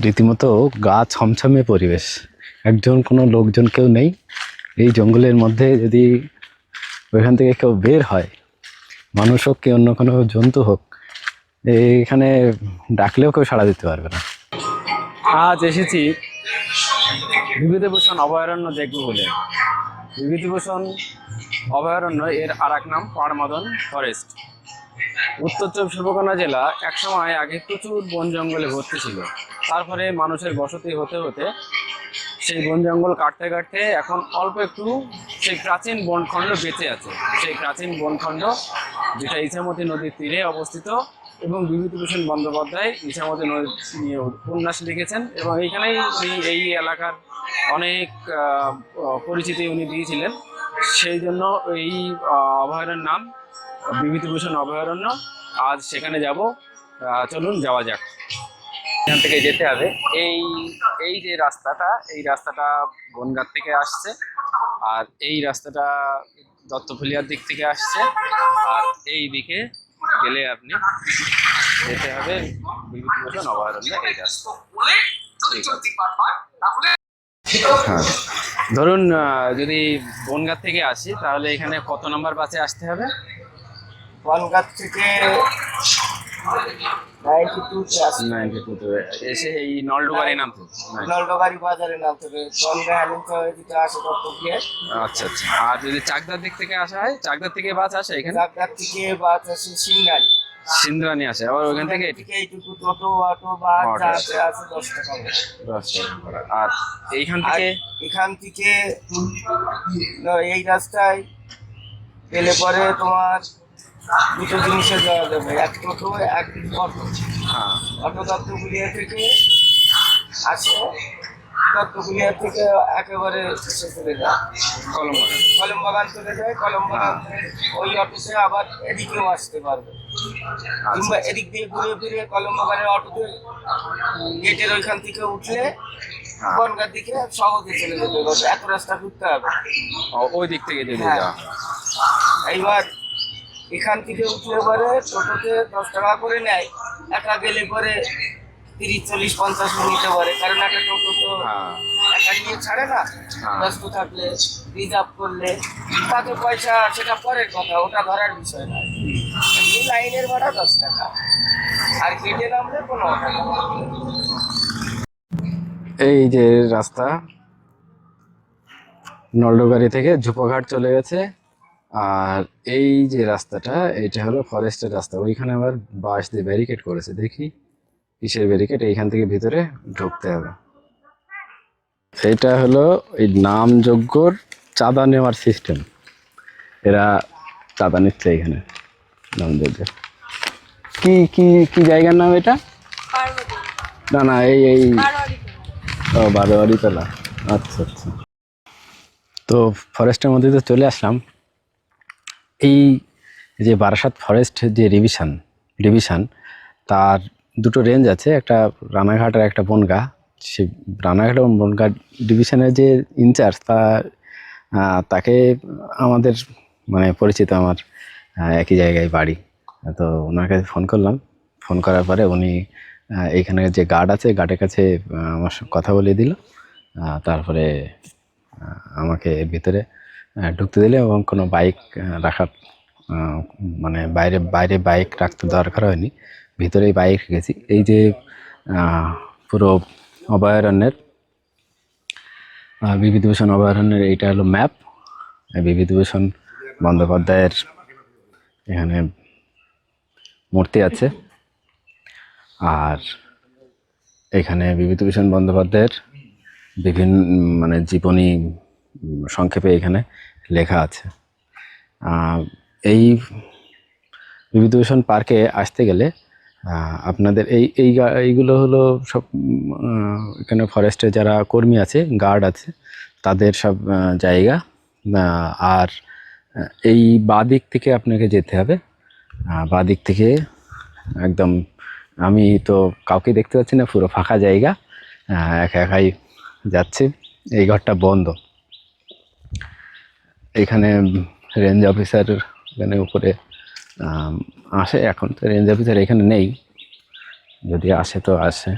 রীতিমতো গা ছমছমে পরিবেশ। একজন কোনো লোকজন কেউ নেই। এই জঙ্গলের মধ্যে যদি ওইখান থেকে কেউ বের হয়, মানুষ হোক কি অন্য কোনো জন্তু হোক এখানে ডাকলেও কেউ সাড়া দিতে পারবে না। আজ এসেছি বিভূতিভূষণ অভয়ারণ্য দেখব বলে। বিভূতিভূষণ অভয়ারণ্য এর আর এক নাম পাড়মাদন ফরেস্ট। উত্তর চব্বিশ পরগনা জেলা একসময় আগে প্রচুর বন জঙ্গলে ভর্তি ছিল। তারপরে মানুষের বসতি হতে হতে সেই বন জঙ্গল কাটতে কাটতে এখন অল্প একটু সেই প্রাচীন বনখণ্ড বেঁচে আছে। সেই প্রাচীন বনখণ্ড যেটা ইছামতি নদীর তীরে অবস্থিত এবং বিভূতিভূষণ বন্দ্যোপাধ্যায় ইছামতি নদী নিয়ে উপন্যাস লিখেছেন এবং এইখানেই উনি এই এলাকার অনেক পরিচিতি উনি দিয়েছিলেন। সেই জন্য এই অভয়ারণ্যের নাম বিভূতিভূষণ অভয়ারণ্য। আজ সেখানে যাব। চলুন, যাওয়া যাক। এখান থেকে যেতে হবে। এই এই যে রাস্তাটা, এই রাস্তাটা বনগাঁ থেকে আসছে। আর এই রাস্তাটা দত্তফুলিয়ার দিক থেকে আসছে। আর এই দিকে গেলে আপনি যেতে হবে বিভূতিভূষণ অভয়ারণ্য। এই রাস্তা। হ্যাঁ। ধরুন যদি বনগাঁ থেকে আসি, তাহলে এখানে কত নম্বর বাসে আসতে হবে? বনগাঁ থেকে নাইনটি টু আসি নাইনটি টু এসে এই নলডুবারি নামতে। নলডোবাড়ি বাজারে নামতে হবে বনগাঁ হ্যালিংটন এদিকে আসে দত্ত গিয়ে আচ্ছা আচ্ছা। আর যদি চাকদার দিক থেকে আসা হয় চাকদার থেকে বাস আসে এখানে? চাকদার থেকে বাস আসে সিঙ্গারি সিন্দ্রানি আসে। আবার ওখান থেকে এইটুকু টোটো অটো বাস আছে আছে দশ টাকা দশ টাকা আর এইখান থেকে? এখান থেকে এই রাস্তায় গেলে পরে তোমার দুটো জিনিসে যাওয়া যাবে। এক টোটো এক অটো হ্যাঁ। অটো দত্তগুলিয়া থেকে আসে দত্তগুলিয়া থেকে একেবারে চলে যায়। কলম বাগান কলম বাগান চলে যায় কলম বাগান থেকে ওই অটোতে আবার এদিকেও আসতে পারবে। কিংবা এদিক দিয়ে ঘুরে ফিরে কলম বাগানের অটোতে গেটের ওইখান থেকে উঠলে হ্যাঁ। বনগার দিকে সহজে চলে যেতে পারবে এত রাস্তা ঘুরতে হবে। ওই দিক থেকে হ্যাঁ। যাওয়া এইবার এখান থেকে উঠলে পরে টোটোতে দশ টাকা করে নেয় একা গেলে পরে তিরিশ চল্লিশ পঞ্চাশ নিতে পারে। কারণ একটা টোটো তো হ্যাঁ। একা নিয়ে ছাড়ে না। হ্যাঁ। ব্যস্ত থাকলে রিজার্ভ করলে তাতে পয়সা সেটা পরের কথা ওটা ধরার বিষয় না এমনি লাইনের ভাড়া দশ টাকা। আর কেটে নামলে টাকা। এই যে রাস্তা নলডোগাড়ি থেকে ঝুপোঘাট চলে গেছে। আর এই যে রাস্তাটা এটা হলো ফরেস্টের রাস্তা। ওইখানে আবার বাঁশ দিয়ে ব্যারিকেড করেছে। দেখি কিসের ব্যারিকেড এইখান থেকে ভিতরে ঢুকতে হবে। এটা হলো এই নামযজ্ঞর চাঁদা নেওয়ার সিস্টেম এরা চাঁদা নিচ্ছে এখানে নামযজ্ঞ কি কি কি জায়গার নাম এটা? না না এই এই ও বারোয়ারি তলা আচ্ছা আচ্ছা। তো ফরেস্টের মধ্যে তো চলে আসলাম। এই যে বারাসাত ফরেস্ট যে রিভিশন ডিভিশন তার দুটো রেঞ্জ আছে। একটা রানাঘাট আর একটা বনগা। সে রানাঘাট এবং বনগা ডিভিশনের যে ইনচার্জ তা তাকে আমাদের মানে পরিচিত আমার একই জায়গায় বাড়ি। তো ওনার কাছে ফোন করলাম। ফোন করার পরে উনি এইখানে যে গার্ড আছে গার্ডের কাছে আমার কথা বলিয়ে দিল। তারপরে আমাকে এর ভিতরে ঢুকতে দিলে এবং কোনো বাইক রাখার মানে বাইরে বাইরে বাইক রাখতে দরকার হয়নি। ভিতরেই বাইক রেখেছি। এই যে পুরো অভয়ারণ্যের বিভূতিভূষণ অভয়ারণ্যের এইটা হলো ম্যাপ বিভূতিভূষণ বন্দ্যোপাধ্যায়ের এখানে মূর্তি আছে। আর এখানে বিভূতিভূষণ বন্দ্যোপাধ্যায়ের বিভিন্ন মানে জীবনী সংক্ষেপে এখানে লেখা আছে। এই বিভূতিভূষণ পার্কে আসতে গেলে আপনাদের এই এই এইগুলো হলো সব এখানে ফরেস্টের যারা কর্মী আছে গার্ড আছে তাদের সব জায়গা। আর এই বাঁ দিক থেকে আপনাকে যেতে হবে। আহ, বাঁ দিক থেকে একদম আমি তো কাউকে দেখতে পাচ্ছি না পুরো ফাঁকা জায়গা। একা একাই যাচ্ছি। এই ঘরটা বন্ধ। এখানে রেঞ্জ অফিসার এখানে উপরে আসে এখন। তো রেঞ্জ অফিসার এখানে নেই। যদি আসে তো আসে।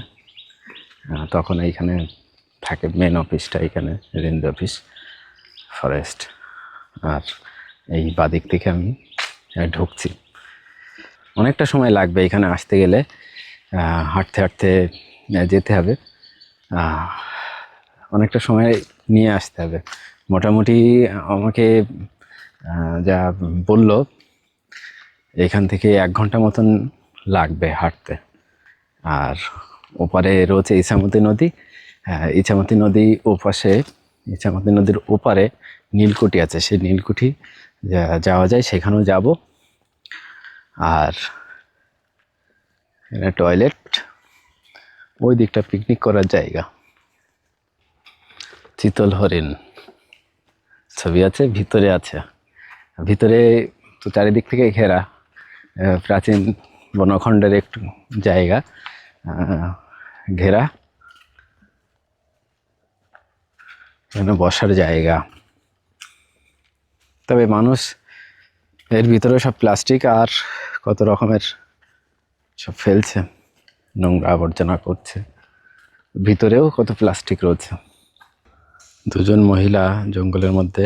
তখন এইখানে থাকে মেন অফিসটা এখানে রেঞ্জ অফিস ফরেস্ট আর এই বাদিক থেকে আমি ঢুকছি। অনেকটা সময় লাগবে এখানে আসতে গেলে। হাঁটতে হাঁটতে যেতে হবে। অনেকটা সময় নিয়ে আসতে হবে। মোটামুটি আমাকে যা বলল, এখান থেকে এক ঘণ্টা মতন লাগবে হাঁটতে। আর ওপারে রয়েছে ইছামতি নদী। ইছামতি নদী ওপাশে, ইছামতি নদীর ওপারে নীলকুঠি আছে। সেই নীলকুঠি যাওয়া যায়, সেখানেও যাব। আর এখানে টয়লেট, ওই দিকটা পিকনিক করার জায়গা। চিতল হরিণ। ছবি আছে, ভিতরে আছে। ভিতরে তো চারিদিক থেকে ঘেরা প্রাচীন বনখণ্ডের একটু জায়গা ঘেরা। এখানে বসার জায়গা। তবে মানুষ, এর ভিতরে সব প্লাস্টিক আর কত রকমের সব ফেলছে, নোংরা আবর্জনা করছে। ভিতরেও কত প্লাস্টিক রয়েছে। দুজন মহিলা জঙ্গলের মধ্যে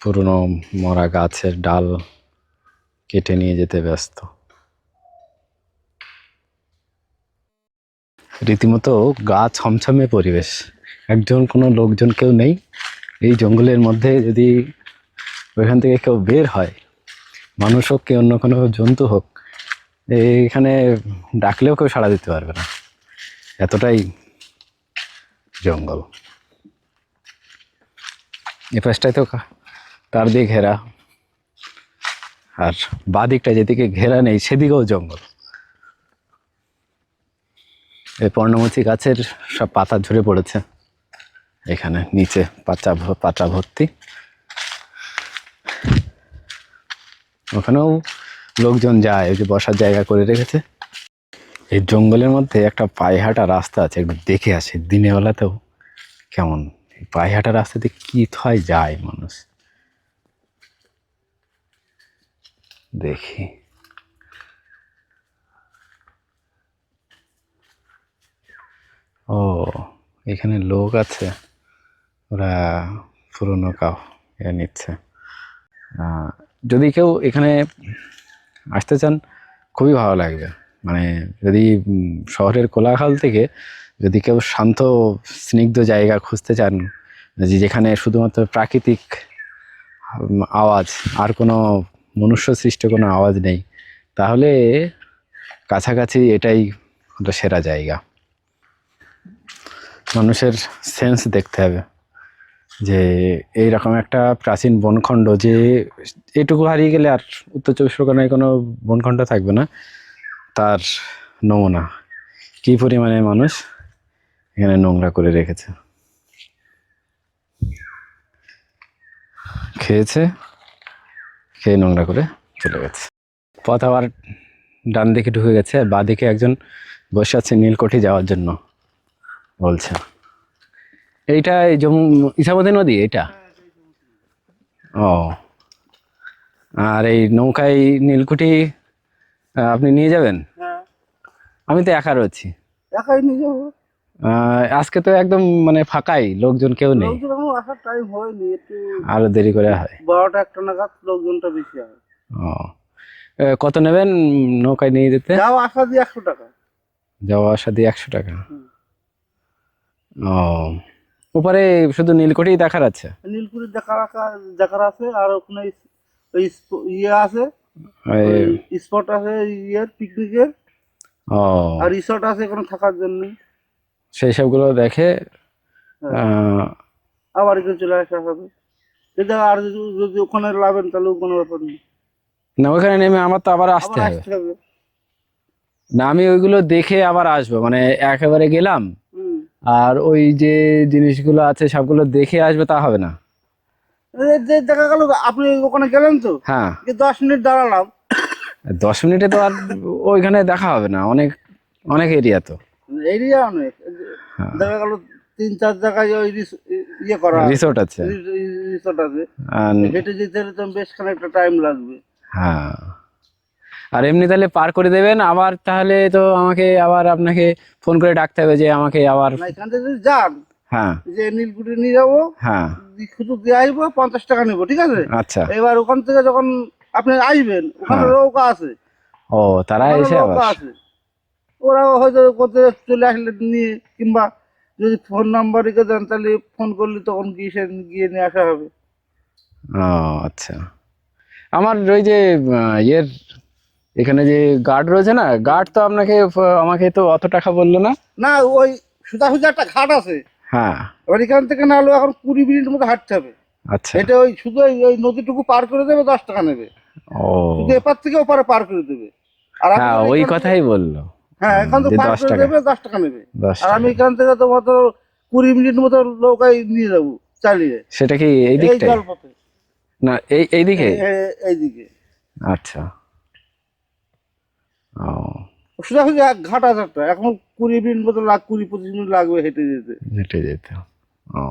পুরনো মরা গাছের ডাল কেটে নিয়ে যেতে ব্যস্ত। রীতিমতো গা ছমছমে পরিবেশ। একজন কোনো লোকজন কেউ নেই। এই জঙ্গলের মধ্যে যদি ওইখান থেকে কেউ বের হয়, মানুষ হোক কি অন্য কোনো জন্তু হোক, এখানে ডাকলেও কেউ সাড়া দিতে পারবে না। এতটাই জঙ্গল। এ পাশটায় তো তার দিয়ে ঘেরা। আর বাদিকটা যেদিকে ঘেরা নেই, সেদিকেও জঙ্গল। এই পর্ণমোচী গাছের সব পাতা ঝরে পড়েছে। এখানে নিচে পাতা পাতা ভর্তি। ওখানেও লোকজন যায়, ওই যে বসার জায়গা করে রেখেছে। এই জঙ্গলের মধ্যে একটা পায়ে হাঁটা রাস্তা আছে, একটু দেখে আসে। দিনের বেলাতেও কেমন পায়ে হাঁটা রাস্তাতে কি থয় যায় মানুষ? দেখি। ও, এখানে লোক আছে। ওরা পুরনো কাউ এ নিচ্ছে। যদি কেউ এখানে আসতে চান, খুবই ভালো লাগবে। মানে যদি শহরের কোলাখাল থেকে যদি কেউ শান্ত, স্নিগ্ধ জায়গা খুঁজতে চান, যে যেখানে শুধুমাত্র প্রাকৃতিক আওয়াজ আর কোনো মনুষ্য সৃষ্ট কোনো আওয়াজ নেই, তাহলে কাছাকাছি এটাই হলো সেরা জায়গা। মানুষের সেন্স দেখতে হবে যে এই রকম একটা প্রাচীন বনখণ্ড যে এটুকু হারিয়ে গেলে আর উত্তর চব্বিশ পরগনায় কোনো বনখণ্ড থাকবে না, তার নমুনা। কী পরিমাণে মানুষ এখানে নোংরা করে রেখেছে। খেয়েছে খেয়ে নোংরা করে চলে গেছে। পথ আবার ডান দিকে ঢুকে গেছে বা দিকে একজন বসে আছে নীলকঠি যাওয়ার জন্য বলছে। এইটা এই জম্মু ইসামতি নদী এটা ও। আর এই নৌকায় নীলকুঠি আপনি নিয়ে যাবেন? হ্যাঁ। আমি তো একা রয়েছি। একাই নিয়ে যাব। আজকে তো একদম মানে ফাঁকাই লোকজন কেউ নেই। আসার টাইম হয়নি একটু আরও দেরি করে হয়। বারোটা একটা নাগাদ লোকজনটা বেশি হয়। ও। কত নেবেন নৌকায় নিয়ে যেতে? যাও আসা দিয়ে একশো টাকা। যাওয়া আসা দিয়ে একশো টাকা। ও। উপরে শুধু নীলকুঠি দেখার আছে? নীলপুরের দেখার দেখার আছে আর ওখানে ইয়ে আছে। স্পট আছে ইয়ের পিকনিকের আর রিসর্ট আছে এখানে থাকার জন্য। সেই সবগুলো দেখে আবার এখানে চলে আসা হবে। যদি আর যদি ওখানে লাভেন তাহলে কোনো ব্যাপার নেই না। ওখানে নেমে আমার তো আবার আসতে হবে। না আমি ওইগুলো দেখে আবার আসব। মানে একেবারে গেলাম আর ওই যে জিনিসগুলো আছে সবগুলো দেখে আসবে তা হবে না। যে দেখা গেল আপনি ওখানে গেলেন তো? হ্যাঁ। দশ মিনিট দাঁড়ালাম। দশ মিনিটে তো আর ওইখানে দেখা হবে না অনেক অনেক এরিয়া তো। এরিয়া অনেক। হ্যাঁ। দেখা গেল তিন চার জায়গায় ওই ইয়ে করা রিসোর্ট আছে। রিসোর্ট আছে। হেঁটে যেতে হলে তো বেশ খানিকটা টাইম লাগবে। হ্যাঁ। আর এমনি তাহলে পার করে দেবেন আবার তাহলে তো আমাকে আবার আপনাকে ফোন করে ডাকতে হবে যে আমাকে আবার এখান থেকে যান হ্যাঁ। যে নীলকুঠি নিয়ে যাব হ্যাঁ। শুধু দিয়ে আসব পঞ্চাশ টাকা নেব ঠিক আছে? আচ্ছা। এবার ওখান থেকে যখন আপনি আসবেন ওখানে হ্যাঁ। নৌকা আছে। ও তারা এসে আবার আছে। ওরা হয়তো করতে চলে আসলে নিয়ে কিংবা যদি ফোন নাম্বার রেখে দেন তাহলে ফোন করলে তখন গিয়ে সে গিয়ে নিয়ে আসা হবে। ও আচ্ছা। আমার ওই যে ইয়ের এখানে যে গার্ড রয়েছে না গার্ড তো আপনাকে আমাকে তো অত টাকা বলল না? না ওই সুতা সুতা একটা ঘাট আছে। হ্যাঁ। এবার এখান থেকে না হলেও এখন কুড়ি মিনিট মতো হাঁটতে হবে। আচ্ছা। এটা ওই শুধু ওই নদীটুকু পার করে দেবে দশ টাকা নেবে। ও। শুধু এপার থেকে ওপারে পার করে দেবে। আর হ্যাঁ ওই কথাই বলল। হ্যাঁ এখান থেকে যে পার 10 করে টাকা। দেবে দশ টাকা নেবে। আর আমি এখান থেকে তো মাত্র কুড়ি মিনিট মতো নৌকায় নিয়ে যাব চালিয়ে। সেটা কি এই না এই এইদিকে এ- এইদিকে আচ্ছা। ও। সোজা সোজা এক ঘাট আছে একটা এখন কুড়ি মিনিট মতো লাগ কুড়ি পঁচিশ মিনিট লাগবে হেঁটে যেতে। হেঁটে যেতে। ও।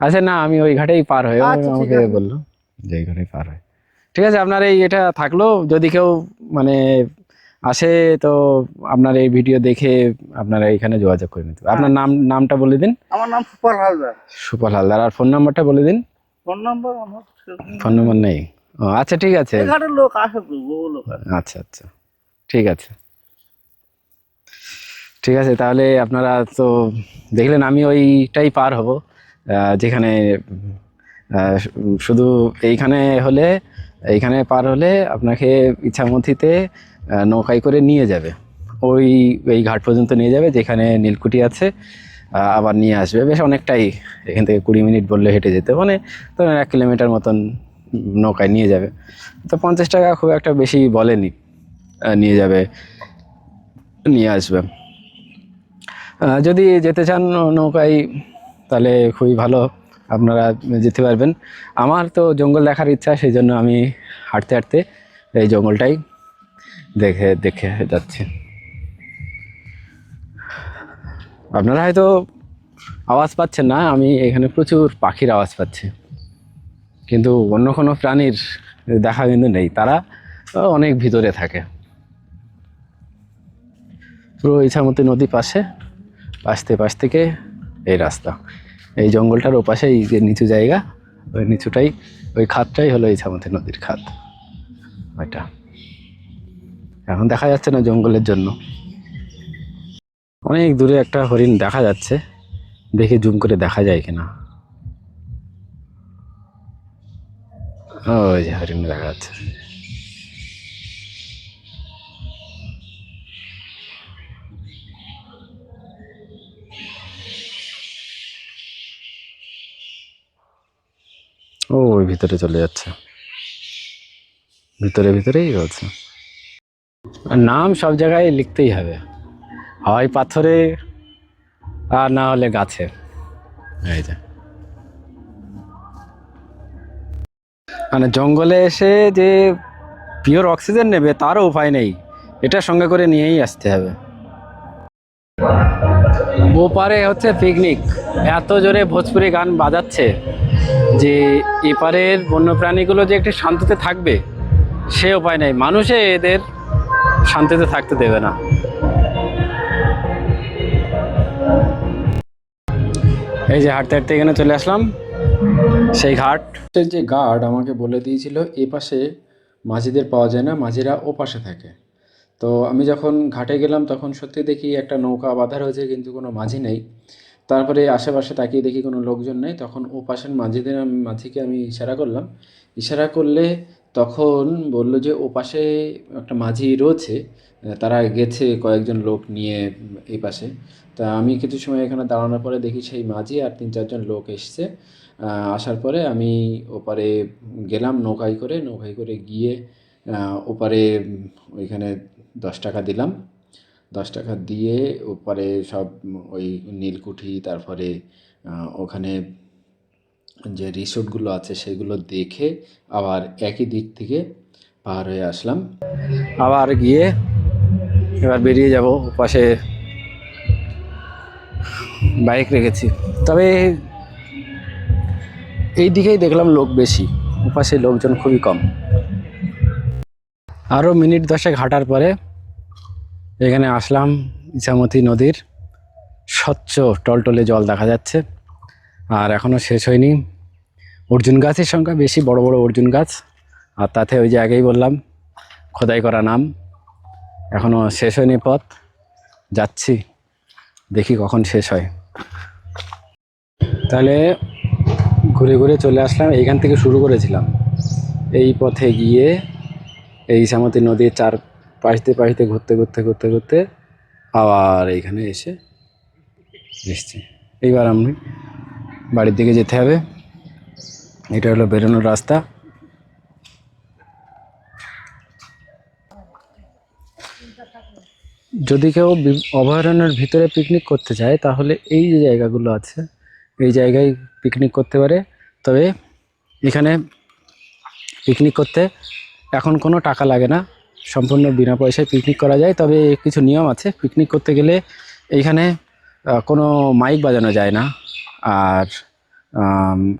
আচ্ছা না আমি ওই ঘাটেই পার হয়ে আচ্ছা, আমাকে বলল যে ঘাটেই পার হয়। ঠিক আছে আপনার এই এটা থাকল যদি কেউ মানে আসে তো আপনার এই ভিডিও দেখে আপনারা এখানে যোগাযোগ করে নিতে। আপনার নাম নামটা বলে দিন। আমার নাম সুপার হালদার। সুপাল হালদার। আর ফোন নাম্বারটা বলে দিন। ফোন নাম্বার ফোন নাম্বার নেই। ও আচ্ছা ঠিক আছে। লোক আসে আচ্ছা আচ্ছা। ঠিক আছে। ঠিক আছে তাহলে আপনারা তো দেখলেন আমি ওইটাই পার হব। যেখানে শুধু এইখানে হলে এইখানে পার হলে আপনাকে ইচ্ছামতিতে নৌকায় করে নিয়ে যাবে। ওই, এই ঘাট পর্যন্ত নিয়ে যাবে, যেখানে নীলকুঠি আছে আবার নিয়ে আসবে। বেশ অনেকটাই এখান থেকে কুড়ি মিনিট বললে হেঁটে যেতে। মানে ধরুন এক কিলোমিটার মতন নৌকায় নিয়ে যাবে। তো পঞ্চাশ টাকা খুব একটা বেশি বলেনি নিয়ে যাবে, নিয়ে আসবে। যদি যেতে চান নৌকায়, তাহলে খুবই ভালো, আপনারা যেতে পারবেন। আমার তো জঙ্গল দেখার ইচ্ছা সেই জন্য আমি হাঁটতে হাঁটতে এই জঙ্গলটাই দেখে দেখে যাচ্ছি। আপনারা হয়তো আওয়াজ পাচ্ছেন না, আমি এখানে প্রচুর পাখির আওয়াজ পাচ্ছি। কিন্তু অন্য কোনো প্রাণীর দেখা কিন্তু নেই, তারা অনেক ভিতরে থাকে। পুরো ইছামতি নদী পাশে, পাশতে, পাশ থেকে এই রাস্তা। এই জঙ্গলটার ওপাশে এই যে নিচু জায়গা, ওই নিচুটাই, ওই খাতটাই হলো ইছামতি নদীর খাত। ওইটা। এখন দেখা যাচ্ছে না জঙ্গলের জন্য। অনেক দূরে একটা হরিণ দেখা যাচ্ছে, দেখে জুম করে দেখা যায় কিনা। ওই যে হরিণ দেখা যাচ্ছে। ও, ওই ভিতরে চলে যাচ্ছে। ভিতরে, ভিতরেই রয়েছে নাম সব জায়গায় লিখতেই হবে। হয় পাথরে আর না হলে গাছে। এই যে। মানে জঙ্গলে এসে যে পিওর অক্সিজেন নেবে তারও উপায় নেই। এটা সঙ্গে করে নিয়েই আসতে হবে। ওপারে হচ্ছে পিকনিক এত জোরে ভোজপুরি গান বাজাচ্ছে যে এপারের বন্যপ্রাণীগুলো যে একটু শান্তিতে থাকবে সে উপায় নেই। মানুষে এদের শান্তিতে থাকতে দেবে না। এই যে হাঁটতে হাঁটতে এখানে চলে আসলাম, সেই ঘাট। যে গার্ড আমাকে বলে দিয়েছিল, এ পাশে মাঝিদের পাওয়া যায় না, মাঝিরা ও পাশে থাকে। তো আমি যখন ঘাটে গেলাম, তখন সত্যি দেখি একটা নৌকা বাঁধা রয়েছে, কিন্তু কোনো মাঝি নেই। তারপরে আশেপাশে তাকিয়ে দেখি কোনো লোকজন নেই। তখন ও পাশের মাঝিদের, মাঝিকে আমি ইশারা করলাম। ইশারা করলে তখন বলল যে, ও পাশে একটা মাঝি রয়েছে, তারা গেছে কয়েকজন লোক নিয়ে এই পাশে। তা আমি কিছু সময় এখানে দাঁড়ানোর পরে দেখি সেই মাঝি আর তিন চারজন লোক এসছে। আসার পরে আমি ওপারে গেলাম নৌকায় করে। নৌকায় করে গিয়ে ওপারে ওইখানে দশ টাকা দিলাম। দশ টাকা দিয়ে ওপারে সব ওই নীলকুঠি, তারপরে ওখানে যে রিসোর্টগুলো আছে সেগুলো দেখে আবার একই দিক থেকে পার হয়ে আসলাম। আবার গিয়ে এবার বেরিয়ে যাব পাশে বাইক রেখেছি। তবে এই দিকেই দেখলাম লোক বেশি, ওপাশে লোকজন খুবই কম। আরও মিনিট দশেক হাঁটার পরে এখানে আসলাম ইছামতি নদীর স্বচ্ছ টলটলে জল দেখা যাচ্ছে। আর এখনও শেষ হয়নি। অর্জুন গাছের সংখ্যা বেশি, বড় বড় অর্জুন গাছ। আর তাতে ওই যে আগেই বললাম, খোদাই করা নাম। এখনও শেষ হয়নি পথ। যাচ্ছি, দেখি কখন শেষ হয়। তাহলে ঘুরে ঘুরে চলে আসলাম, এইখান থেকে শুরু করেছিলাম। এই পথে গিয়ে এই সামতি নদীর চার পাশতে দিয়ে পাশ দিয়ে ঘুরতে ঘুরতে ঘুরতে ঘুরতে আবার এইখানে এসে এসছি। এইবার আমি বাড়ির দিকে যেতে হবে। এটা হলো বেরোনোর রাস্তা। যদি কেউ অভয়ারণ্যের ভিতরে পিকনিক করতে চায়, তাহলে এই যে জায়গাগুলো আছে, এই জায়গায় পিকনিক করতে পারে। তবে এখানে পিকনিক করতে এখন কোনো টাকা লাগে না। সম্পূর্ণ বিনা পয়সায় পিকনিক করা যায়। তবে কিছু নিয়ম আছে। পিকনিক করতে গেলে এইখানে কোনো মাইক বাজানো যায় না। আর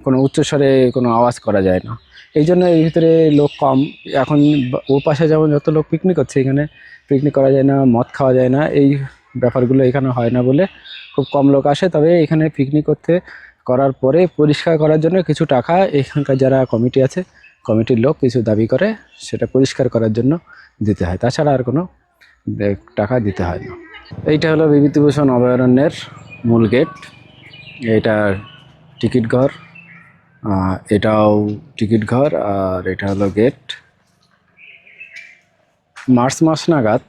কোনো উচ্চস্বরে কোনো আওয়াজ করা যায় না। এই জন্য এর ভিতরে লোক কম। এখন ও পাশে যেমন যত লোক পিকনিক করছে, এখানে পিকনিক করা যায় না, মদ খাওয়া যায় না। এই ব্যাপারগুলো এখানে হয় না বলে খুব কম লোক আসে। তবে এখানে পিকনিক করতে করার পরে পরিষ্কার করার জন্য কিছু টাকা এখানকার যারা কমিটি আছে কমিটির লোক কিছু দাবি করে সেটা পরিষ্কার করার জন্য দিতে হয়। তাছাড়া আর কোনো টাকা দিতে হয় না। এইটা হলো বিভূতিভূষণ অভয়ারণ্যের মূল গেট এটা টিকিট ঘর এটাও টিকিট ঘর, আর এটা হলো গেট। মার্চ মাস নাগাদ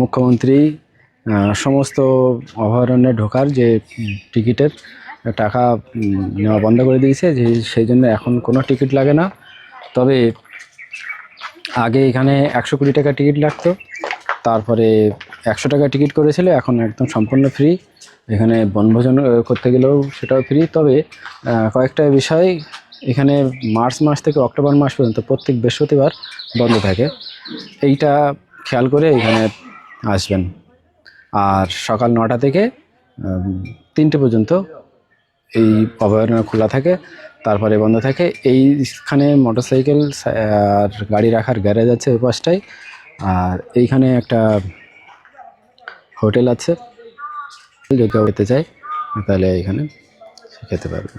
মুখ্যমন্ত্রী সমস্ত অভয়ারণ্যে ঢোকার যে টিকিটের টাকা নেওয়া বন্ধ করে দিয়েছে, যে সেই জন্য এখন কোনো টিকিট লাগে না। তবে আগে এখানে একশো কোটি টাকা টিকিট লাগতো, তারপরে একশো টাকা টিকিট করেছিল, এখন একদম সম্পূর্ণ ফ্রি এখানে বনভোজন করতে গেলেও সেটাও ফ্রি তবে কয়েকটা বিষয় এখানে মার্চ মাস থেকে অক্টোবর মাস পর্যন্ত, প্রত্যেক বৃহস্পতিবার বন্ধ থাকে। এইটা খেয়াল করে এখানে আসবেন। আর সকাল নটা থেকে তিনটে পর্যন্ত এই অভয়ারণ্য খোলা থাকে, তারপরে বন্ধ থাকে। এইখানে মোটরসাইকেল আর গাড়ি রাখার গ্যারেজ আছে ওই পাশটায় আর এইখানে একটা হোটেল আছে। যদি কেউ খেতে চায় তাহলে এখানে খেতে পারবে।